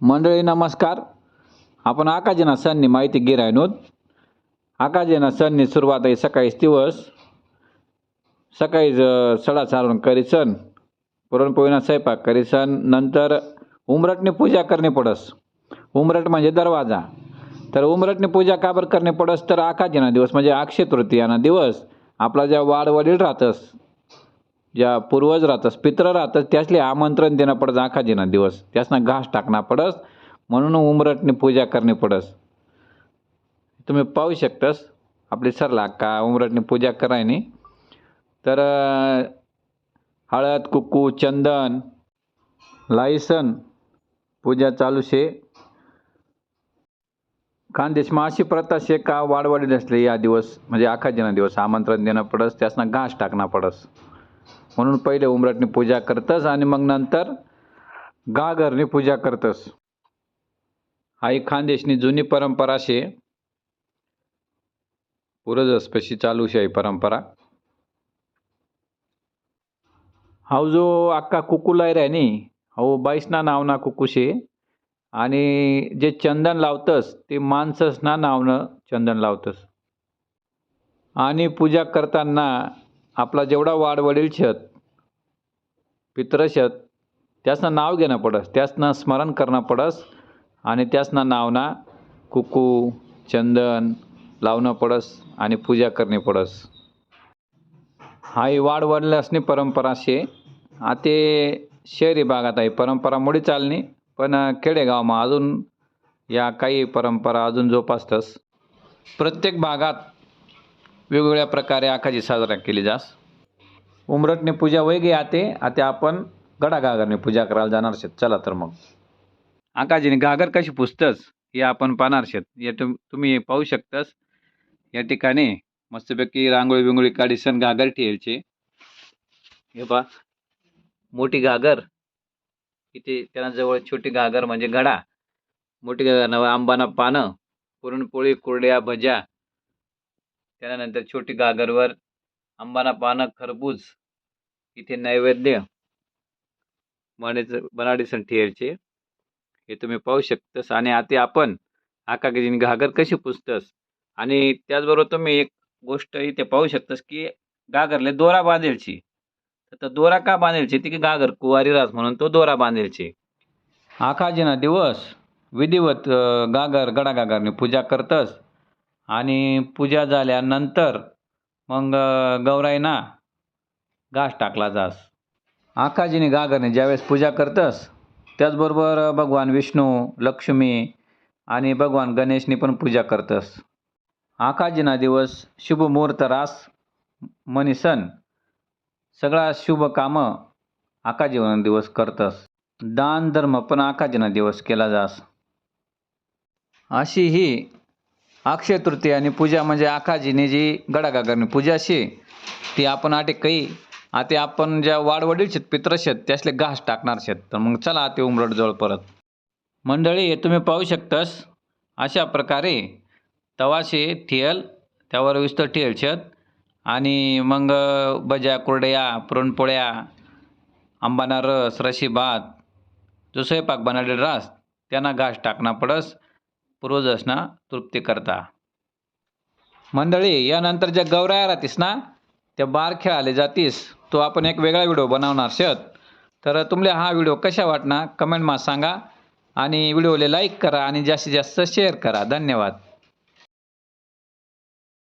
मंडळी नमस्कार. आपण आकाजीना सणनी माहिती घेत आहोत आकाजीना सणनी सुरुवात आहे सकाळीच दिवस. सकाळी सडा चालवून करीसन पुरणपोळीना स्वयंपाक करीसन नंतर उमरटने पूजा करणे पडस. उमरट म्हणजे दरवाजा. तर उमरटने पूजा का बरं करणे पडस? तर आकाजीना दिवस म्हणजे अक्षय तृतीयाना दिवस. आपला ज्या वाढवडील राहतस ज्या पूर्वज राहतस पित्र राहतस त्यासले आमंत्रण देणं पडस आखाजीना दिवस. त्यासना घास टाकणं पडस म्हणून उमरटने पूजा करणे पडस. तुम्ही पाहू शकतस आपली सरला का उमरटने पूजा करायनी. तर हळद कुकू चंदन लायसन पूजा चालू शे खानदेशमा अशी प्रथा शे का वाढवाडी असले या दिवस म्हणजे आखाजीना दिवस आमंत्रण देणं पडस त्यासना घास टाकणं पडस. म्हणून पहिले उमरटनी पूजा करतस आणि मग नंतर गागरनी पूजा करतस. हा एक खानदेशनी जुनी परंपरा शे. पूर्वजसपशी चालू शे परंपरा? हा जो अक्का कुकू लायरा आहे नी हो बाईसना नावना कुकू शे. आणि जे चंदन लावतस ते माणसंसना नावनं चंदन लावतस. आणि पूजा करताना आपला जेवढा वाडवडील छत पित्र छत त्यासनं नाव घेणं पडस त्यासनं स्मरण करणं पडस आणि त्यासनं नावना कुकू चंदन लावणं पडस आणि पूजा करणे पडस. हा ही वाडवडिलासनी परंपरा शे आ ते शहरी भागात आहे. परंपरा मोडी पण खेडेगावमा अजून या काही परंपरा अजून जोपासतस. प्रत्येक भागात वेगवेगळ्या प्रकारे आखाजी साजरा केली जास. उमरटने पूजा वैगे आते आता आपण गडा घागरने पूजा करायला जाणार शेत. चला तर मग. आकाजीने घागर कशी पुसतस हे आपण पाहणार शेत. या तुम तुम्ही पाहू शकतास. या ठिकाणी मस्तपैकी रांगोळी बिंगोळी काढीसन घागर ठेवायचे हे पा मोठी घागर. इथे त्यांना जवळ छोटी घागर म्हणजे घडा मोठी घागर नवा आंबाना पानं पुरणपोळी कुरड्या भज्या त्यानंतर छोटी घागरवर आंबाना पानं खरबूज इथे नैवेद्य बनाडीचं बनाडीसन ठेवायचे हे तुम्ही पाहू शकतस. आणि आता आपण आकाकीने घागर कशी पुसतस. आणि त्याचबरोबर तुम्ही एक गोष्ट इथे पाहू शकतस की गागरले दोरा बांधेलची. तर दोरा का बांधेलची? ती की गागर कुवारी रास म्हणून तो दोरा बांधेलची. आकाजीना दिवस विधिवत गागर गडा गागरने पूजा करतस. आणि पूजा झाल्यानंतर मग गौराईना घास टाकला जास. आकाजीने गागरने ज्यावेळेस पूजा करतस त्याचबरोबर भगवान विष्णू लक्ष्मी आणि भगवान गणेशनी पण पूजा करतस. आकाजीना दिवस शुभ मुहूर्त रास मनीसन सगळा शुभ कामं आकाजीवना दिवस करतस. दान धर्म पण आकाजीना दिवस केला जास. अशी ही अक्षय तृतीया आणि पूजा म्हणजे आखाजीने जी गडागागरनी पूजा शे ती आपण आटे काही आता आपण ज्या वाडवडील शेत पित्र शेत त्यासले घास टाकणार शेत. तर मग चला ते उमरट जवळ परत. मंडळी हे तुम्ही पाहू शकतास अशा प्रकारे तवाशे ठेल त्यावर विस्तर ठेल शेत आणि मग भज्या कुरड्या पुरणपोळ्या आंबाना रस रशी भात जो स्वयंपाक बनाडेल रास त्यांना घास टाकणार पडस पूर्वजसना तृप्ती करता. मंडळी यानंतर ज्या गौराया राहतीस ना त्या बार खेळाले जातीस. तो आपण एक वेगळा व्हिडिओ बनवणार शत तर तुमले हा व्हिडिओ कशा वाटणार कमेंटमा सांगा. आणि व्हिडिओला लाईक करा आणि जास्तीत जास्त शेअर करा. धन्यवाद.